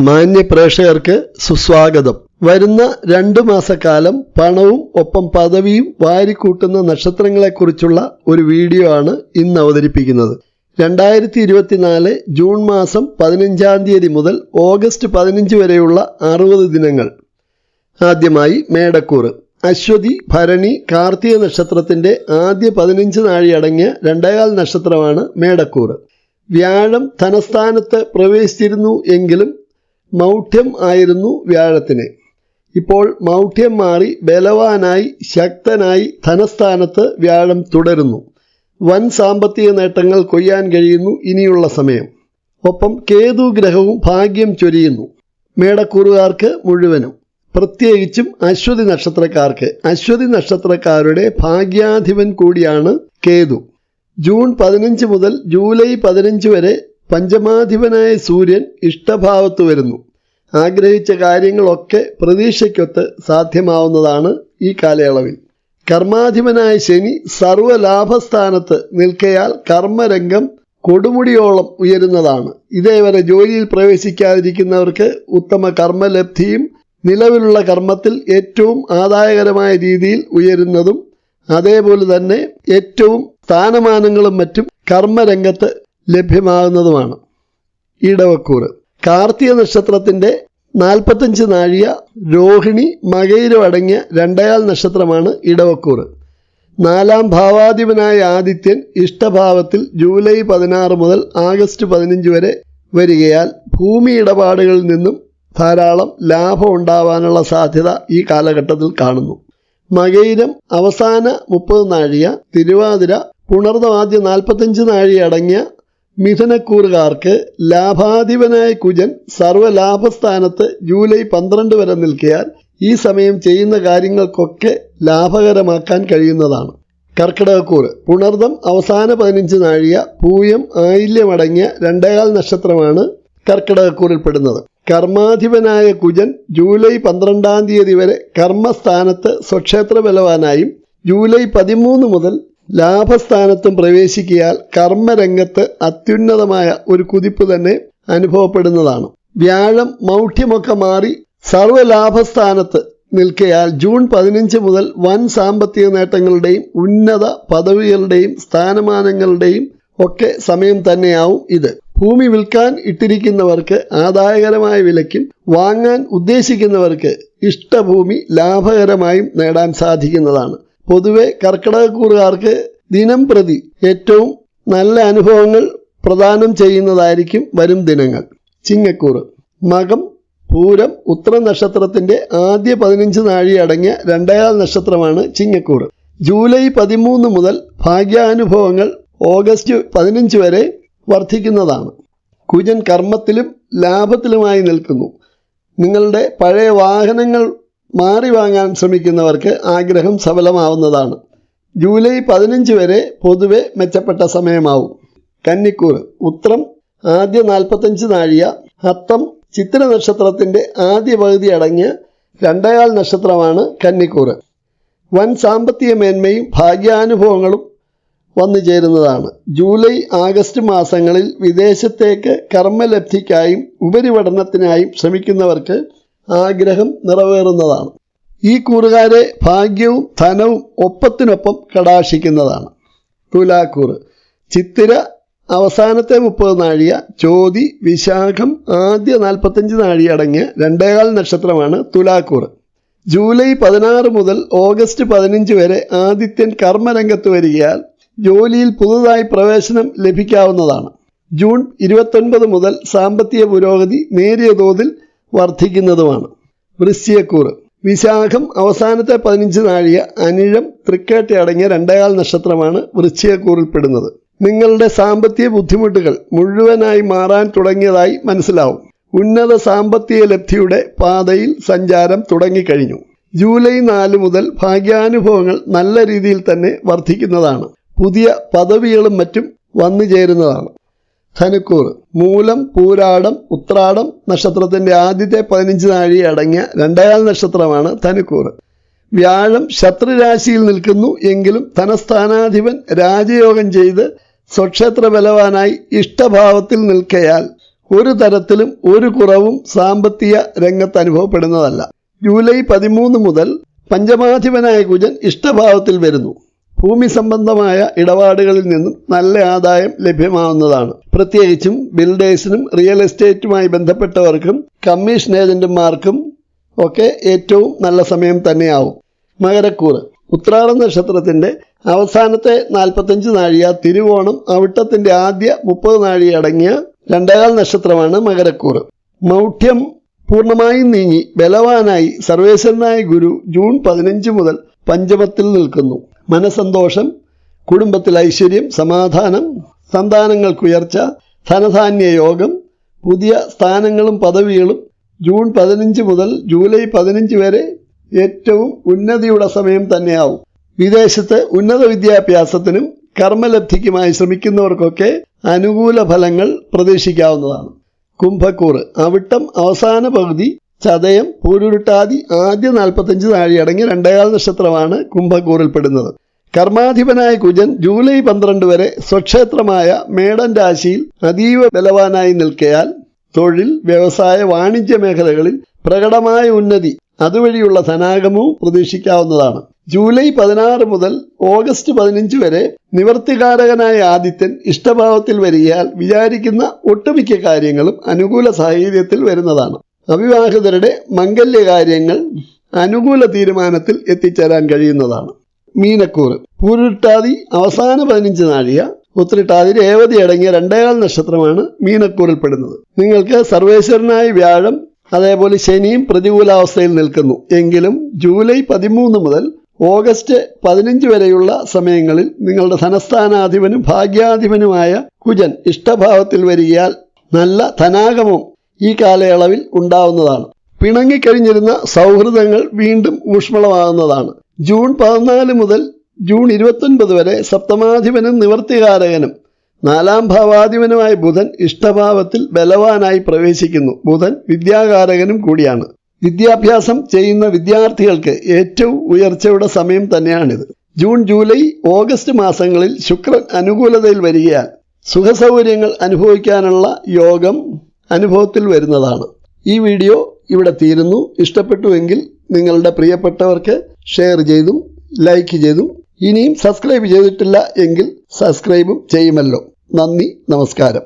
മാന്യ പ്രേക്ഷകർക്ക് സുസ്വാഗതം. വരുന്ന രണ്ടു മാസക്കാലം പണവും ഒപ്പം പദവിയും വാരിക്കൂട്ടുന്ന നക്ഷത്രങ്ങളെക്കുറിച്ചുള്ള ഒരു വീഡിയോ ആണ് ഇന്ന് അവതരിപ്പിക്കുന്നത്. രണ്ടായിരത്തി ഇരുപത്തിനാല് ജൂൺ മാസം പതിനഞ്ചാം തീയതി മുതൽ ഓഗസ്റ്റ് പതിനഞ്ച് വരെയുള്ള അറുപത് ദിനങ്ങൾ. ആദ്യമായി മേടക്കൂറ്. അശ്വതി ഭരണി കാർത്തിക നക്ഷത്രത്തിന്റെ ആദ്യ പതിനഞ്ച് നാഴിയടങ്ങിയ രണ്ടേകാൽ നക്ഷത്രമാണ് മേടക്കൂറ്. വ്യാഴം ധനസ്ഥാനത്ത് പ്രവേശിച്ചിരുന്നു എങ്കിലും മൗഢ്യം ആയിരുന്നു വ്യാഴത്തിന്. ഇപ്പോൾ മൗഢ്യം മാറി ബലവാനായി ശക്തനായി ധനസ്ഥാനത്ത് വ്യാഴം തുടരുന്നു. വൻ സാമ്പത്തിക നേട്ടങ്ങൾ കൊയ്യാൻ കഴിയുന്നു ഇനിയുള്ള സമയം. ഒപ്പം കേതു ഗ്രഹവും ഭാഗ്യം ചൊരിയുന്നു. മേടക്കൂറുകാർക്ക് മുഴുവനും. പ്രത്യേകിച്ചും അശ്വതി നക്ഷത്രക്കാർക്ക്. അശ്വതി നക്ഷത്രക്കാരുടെ ഭാഗ്യാധിപൻ കൂടിയാണ് കേതു. ജൂൺ പതിനഞ്ച് മുതൽ ജൂലൈ പതിനഞ്ച് വരെ പഞ്ചമാധിപനായ സൂര്യൻ ഇഷ്ടഭാവത്ത് വരുന്നു. ആഗ്രഹിച്ച കാര്യങ്ങളൊക്കെ പ്രതീക്ഷയ്ക്കൊത്ത് സാധ്യമാവുന്നതാണ് ഈ കാലയളവിൽ. കർമാധിപനായ ശനി സർവലാഭസ്ഥാനത്ത് നിൽക്കയാൽ കർമ്മരംഗം കൊടുമുടിയോളം ഉയരുന്നതാണ്. ഇതേവരെ ജോലിയിൽ പ്രവേശിക്കാതിരിക്കുന്നവർക്ക് ഉത്തമ കർമ്മലബ്ധിയും നിലവിലുള്ള കർമ്മത്തിൽ ഏറ്റവും ആദായകരമായ രീതിയിൽ ഉയരുന്നതും അതേപോലെ തന്നെ ഏറ്റവും സ്ഥാനമാനങ്ങളും മറ്റും കർമ്മരംഗത്ത് ലഭ്യമാകുന്നതുമാണ്. ഇടവക്കൂറ്. കാർത്തിക നക്ഷത്രത്തിന്റെ നാൽപ്പത്തഞ്ച് നാഴിക രോഹിണി മകയിലും അടങ്ങിയ രണ്ടയാൽ നക്ഷത്രമാണ് ഇടവക്കൂറ്. നാലാം ഭാവാധിപനായ ആദിത്യൻ ഇഷ്ടഭാവത്തിൽ ജൂലൈ പതിനാറ് മുതൽ ആഗസ്റ്റ് പതിനഞ്ച് വരെ വരികയാൽ ഭൂമി ഇടപാടുകളിൽ നിന്നും ധാരാളം ലാഭം ഉണ്ടാവാനുള്ള സാധ്യത ഈ കാലഘട്ടത്തിൽ കാണുന്നു. മകയിരം അവസാന മുപ്പത് നാഴിക തിരുവാതിര പുണർന്നവാദ്യ നാൽപ്പത്തഞ്ച് നാഴിക അടങ്ങിയ മിഥുനക്കൂറുകാർക്ക് ലാഭാധിപനായ കുജൻ സർവലാഭസ്ഥാനത്ത് ജൂലൈ പന്ത്രണ്ട് വരെ നിൽക്കിയാൽ ഈ സമയം ചെയ്യുന്ന കാര്യങ്ങൾക്കൊക്കെ ലാഭകരമാക്കാൻ കഴിയുന്നതാണ്. കർക്കിടകക്കൂറ്. പുണർദം അവസാന പതിനഞ്ച് നാഴിക പൂയം ആയില്യമടങ്ങിയ രണ്ടേകാൽ നക്ഷത്രമാണ് കർക്കിടകക്കൂറിൽപ്പെടുന്നത്. കർമാധിപനായ കുജൻ ജൂലൈ പന്ത്രണ്ടാം തീയതി വരെ കർമ്മസ്ഥാനത്ത് സ്വക്ഷേത്ര ബലവാനായും ജൂലൈ പതിമൂന്ന് മുതൽ ലാഭസ്ഥാനത്തും പ്രവേശിക്കിയാൽ കർമ്മരംഗത്ത് അത്യുന്നതമായ ഒരു കുതിപ്പ് തന്നെ അനുഭവപ്പെടുന്നതാണ്. വ്യാഴം മൗഢ്യമൊക്കെ മാറി സർവലാഭസ്ഥാനത്ത് നിൽക്കയാൽ ജൂൺ പതിനഞ്ച് മുതൽ വൻ സാമ്പത്തിക നേട്ടങ്ങളുടെയും ഉന്നത പദവികളുടെയും സ്ഥാനമാനങ്ങളുടെയും ഒക്കെ സമയം തന്നെയാവും ഇത്. ഭൂമി വിൽക്കാൻ ഇട്ടിരിക്കുന്നവർക്ക് ആദായകരമായ വിലയ്ക്കും വാങ്ങാൻ ഉദ്ദേശിക്കുന്നവർക്ക് ഇഷ്ടഭൂമി ലാഭകരമായും നേടാൻ സാധിക്കുന്നതാണ്. പൊതുവെ കർക്കിടകക്കൂറുകാർക്ക് ദിനം പ്രതി ഏറ്റവും നല്ല അനുഭവങ്ങൾ പ്രദാനം ചെയ്യുന്നതായിരിക്കും വരും ദിനങ്ങൾ. ചിങ്ങക്കൂറ്. മകം പൂരം ഉത്തര നക്ഷത്രത്തിന്റെ ആദ്യ പതിനഞ്ച് നാഴി അടങ്ങിയ രണ്ടേകാൽ നക്ഷത്രമാണ് ചിങ്ങക്കൂറ്. ജൂലൈ പതിമൂന്ന് മുതൽ ഭാഗ്യാനുഭവങ്ങൾ ഓഗസ്റ്റ് പതിനഞ്ച് വരെ വർദ്ധിക്കുന്നതാണ്. കുജൻ കർമ്മത്തിലും ലാഭത്തിലുമായി നിൽക്കുന്നു. നിങ്ങളുടെ പഴയ വാഹനങ്ങൾ മാറി വാങ്ങാൻ ശ്രമിക്കുന്നവർക്ക് ആഗ്രഹം സഫലമാവുന്നതാണ്. ജൂലൈ പതിനഞ്ച് വരെ പൊതുവെ മെച്ചപ്പെട്ട സമയമാവും. കന്നിക്കൂർ ഉത്രം ആദ്യ നാൽപ്പത്തഞ്ച് നാഴിക ഹത്തം ചിത്ര നക്ഷത്രത്തിന്റെ ആദ്യ പകുതി അടങ്ങിയ രണ്ടേകാൽ നക്ഷത്രമാണ് കന്നിക്കൂർ. വൻ സാമ്പത്തിക മേന്മയും ഭാഗ്യാനുഭവങ്ങളും വന്നു ചേരുന്നതാണ്. ജൂലൈ ആഗസ്റ്റ് മാസങ്ങളിൽ വിദേശത്തേക്ക് കർമ്മലബ്ധിക്കായും ഉപരിപഠനത്തിനായും ശ്രമിക്കുന്നവർക്ക് ആഗ്രഹം നിറവേറുന്നതാണ്. ഈ കൂറുകാരെ ഭാഗ്യവും ധനവും ഒപ്പത്തിനൊപ്പം കടാശിക്കുന്നതാണ് തുലാക്കൂറ്. ചിത്തിര അവസാനത്തെ മുപ്പത് നാഴിക ചോതി വിശാഖം ആദ്യ നാൽപ്പത്തഞ്ച് നാഴിക അടങ്ങിയ രണ്ടേകാൽ നക്ഷത്രമാണ് തുലാക്കൂറ്. ജൂലൈ പതിനാറ് മുതൽ ഓഗസ്റ്റ് പതിനഞ്ച് വരെ ആദിത്യൻ കർമ്മരംഗത്ത് വരികയാൽ ജോലിയിൽ പുതുതായി പ്രവേശനം ലഭിക്കാവുന്നതാണ്. ജൂൺ ഇരുപത്തൊൻപത് മുതൽ സാമ്പത്തിക പുരോഗതി നേരിയ തോതിൽ വർദ്ധിക്കുന്നതുമാണ്. വൃശ്ചിയക്കൂറ് വിശാഖം അവസാനത്തെ പതിനഞ്ച് നാഴിക അനിഴം തൃക്കേട്ട അടങ്ങിയ രണ്ടേകാൽ നക്ഷത്രമാണ് വൃശ്ചികക്കൂറിൽപ്പെടുന്നത് നിങ്ങളുടെ സാമ്പത്തിക ബുദ്ധിമുട്ടുകൾ മുഴുവനായി മാറാൻ തുടങ്ങിയതായി മനസ്സിലാവും. ഉന്നത സാമ്പത്തിക ലബ്ധിയുടെ പാതയിൽ സഞ്ചാരം തുടങ്ങിക്കഴിഞ്ഞു. ജൂലൈ നാല് മുതൽ ഭാഗ്യാനുഭവങ്ങൾ നല്ല രീതിയിൽ തന്നെ വർദ്ധിക്കുന്നതാണ്. പുതിയ പദവികളും മറ്റും വന്നു ചേരുന്നതാണ് ധനുക്കൂർ. മൂലം പൂരാടം ഉത്രാടം നക്ഷത്രത്തിന്റെ ആദ്യത്തെ പതിനഞ്ച് നാഴി അടങ്ങിയ രണ്ടാം നക്ഷത്രമാണ് ധനുക്കൂർ. വ്യാഴം ശത്രുരാശിയിൽ നിൽക്കുന്നു എങ്കിലും ധനസ്ഥാനാധിപൻ രാജയോഗം ചെയ്ത് സ്വക്ഷേത്ര ബലവാനായി ഇഷ്ടഭാവത്തിൽ നിൽക്കയാൽ ഒരു തരത്തിലും ഒരു കുറവും സാമ്പത്തിക രംഗത്ത് അനുഭവപ്പെടുന്നതല്ല. ജൂലൈ പതിമൂന്ന് മുതൽ പഞ്ചമാധിപനായ കുജൻ ഇഷ്ടഭാവത്തിൽ വരുന്നു. ഭൂമി സംബന്ധമായ ഇടപാടുകളിൽ നിന്നും നല്ല ആദായം ലഭ്യമാവുന്നതാണ്. പ്രത്യേകിച്ചും ബിൽഡേഴ്സിനും റിയൽ എസ്റ്റേറ്റുമായി ബന്ധപ്പെട്ടവർക്കും കമ്മീഷൻ ഏജന്റുമാർക്കും ഒക്കെ ഏറ്റവും നല്ല സമയം തന്നെയാവും. മകരക്കൂറ്. ഉത്രാട നക്ഷത്രത്തിന്റെ അവസാനത്തെ നാൽപ്പത്തഞ്ച് നാഴിക തിരുവോണം അവിട്ടത്തിന്റെ ആദ്യ മുപ്പത് നാഴിക അടങ്ങിയ രണ്ടേകാൽ നക്ഷത്രമാണ് മകരക്കൂറ്. മൗഢ്യം പൂർണമായും നീങ്ങി ബലവാനായി സർവേശ്വരനായ ഗുരു ജൂൺ പതിനഞ്ച് മുതൽ പഞ്ചമത്തിൽ നിൽക്കുന്നു. മനസന്തോഷം കുടുംബത്തിൽ ഐശ്വര്യം സമാധാനം സന്താനങ്ങൾക്കുയർച്ച ധനധാന്യ യോഗം പുതിയ സ്ഥാനങ്ങളും പദവികളും ജൂൺ പതിനഞ്ച് മുതൽ ജൂലൈ പതിനഞ്ച് വരെ ഏറ്റവും ഉന്നതിയുടെ സമയം തന്നെയാവും. വിദേശത്ത് ഉന്നത വിദ്യാഭ്യാസത്തിനും കർമ്മലബ്ധിക്കുമായി ശ്രമിക്കുന്നവർക്കൊക്കെ അനുകൂല ഫലങ്ങൾ പ്രതീക്ഷിക്കാവുന്നതാണ്. കുംഭക്കൂറ് അവിട്ടം അവസാന പകുതി ചതയം പൂരുരുട്ടാതി ആദ്യ നാൽപ്പത്തഞ്ച് താഴെയടങ്ങിയ രണ്ടേകാൽ നക്ഷത്രമാണ് കുംഭക്കൂറിൽപ്പെടുന്നത്. കർമാധിപനായ കുജൻ ജൂലൈ പന്ത്രണ്ട് വരെ സ്വക്ഷേത്രമായ മേടൻ രാശിയിൽ അതീവ ബലവാനായി നിൽക്കയാൽ തൊഴിൽ വ്യവസായ വാണിജ്യ മേഖലകളിൽ പ്രകടമായ ഉന്നതി അതുവഴിയുള്ള ധനാഗമവും പ്രതീക്ഷിക്കാവുന്നതാണ്. ജൂലൈ പതിനാറ് മുതൽ ഓഗസ്റ്റ് പതിനഞ്ച് വരെ നിവർത്തികാരകനായ ആദിത്യൻ ഇഷ്ടഭാവത്തിൽ വരികയാൽ വിചാരിക്കുന്ന ഒട്ടുമിക്ക കാര്യങ്ങളും അനുകൂല സാഹചര്യത്തിൽ വരുന്നതാണ്. അവിവാഹിതരുടെ മംഗല്യകാര്യങ്ങൾ അനുകൂല തീരുമാനത്തിൽ എത്തിച്ചേരാൻ കഴിയുന്നതാണ്. മീനക്കൂറ്. പൂരുട്ടാതി അവസാന പതിനഞ്ച് നാഴിക. ഉത്രിട്ടാതി രേവതി അടങ്ങിയ രണ്ടേകാൽ നക്ഷത്രമാണ് മീനക്കൂറിൽപ്പെടുന്നത്. നിങ്ങൾക്ക് സർവേശ്വരനായ വ്യാഴം അതേപോലെ ശനിയും പ്രതികൂലാവസ്ഥയിൽ നിൽക്കുന്നു. എങ്കിലും ജൂലൈ പതിമൂന്ന് മുതൽ ഓഗസ്റ്റ് പതിനഞ്ച് വരെയുള്ള സമയങ്ങളിൽ നിങ്ങളുടെ ധനസ്ഥാനാധിപനും ഭാഗ്യാധിപനുമായ കുജൻ ഇഷ്ടഭാവത്തിൽ വരികയാൽ നല്ല ധനാഗമം ഈ കാലയളവിൽ ഉണ്ടാവുന്നതാണ്. പിണങ്ങിക്കഴിഞ്ഞിരുന്ന സൗഹൃദങ്ങൾ വീണ്ടും ഊഷ്മളമാകുന്നതാണ്. ജൂൺ പതിനാല് മുതൽ ജൂൺ ഇരുപത്തൊൻപത് വരെ സപ്തമാധിപനും നിവർത്തികാരകനും നാലാം ഭാവാധിപനുമായ ബുധൻ ഇഷ്ടഭാവത്തിൽ ബലവാനായി പ്രവേശിക്കുന്നു. ബുധൻ വിദ്യാകാരകനും കൂടിയാണ്. വിദ്യാഭ്യാസം ചെയ്യുന്ന വിദ്യാർത്ഥികൾക്ക് ഏറ്റവും ഉയർച്ചയുടെ സമയം തന്നെയാണിത്. ജൂൺ ജൂലൈ ഓഗസ്റ്റ് മാസങ്ങളിൽ ശുക്രൻ അനുകൂലതയിൽ വരികയാൽ സുഖസൗകര്യങ്ങൾ അനുഭവിക്കാനുള്ള യോഗം അനുഭവത്തിൽ വരുന്നതാണ്. ഈ വീഡിയോ ഇവിടെ തീരുന്നു. ഇഷ്ടപ്പെട്ടുവെങ്കിൽ നിങ്ങളുടെ പ്രിയപ്പെട്ടവർക്ക് ഷെയർ ചെയ്തും ലൈക്ക് ചെയ്തും. ഇനിയും സബ്സ്ക്രൈബ് ചെയ്തിട്ടില്ല എങ്കിൽ സബ്സ്ക്രൈബും ചെയ്യുമല്ലോ. നന്ദി നമസ്കാരം.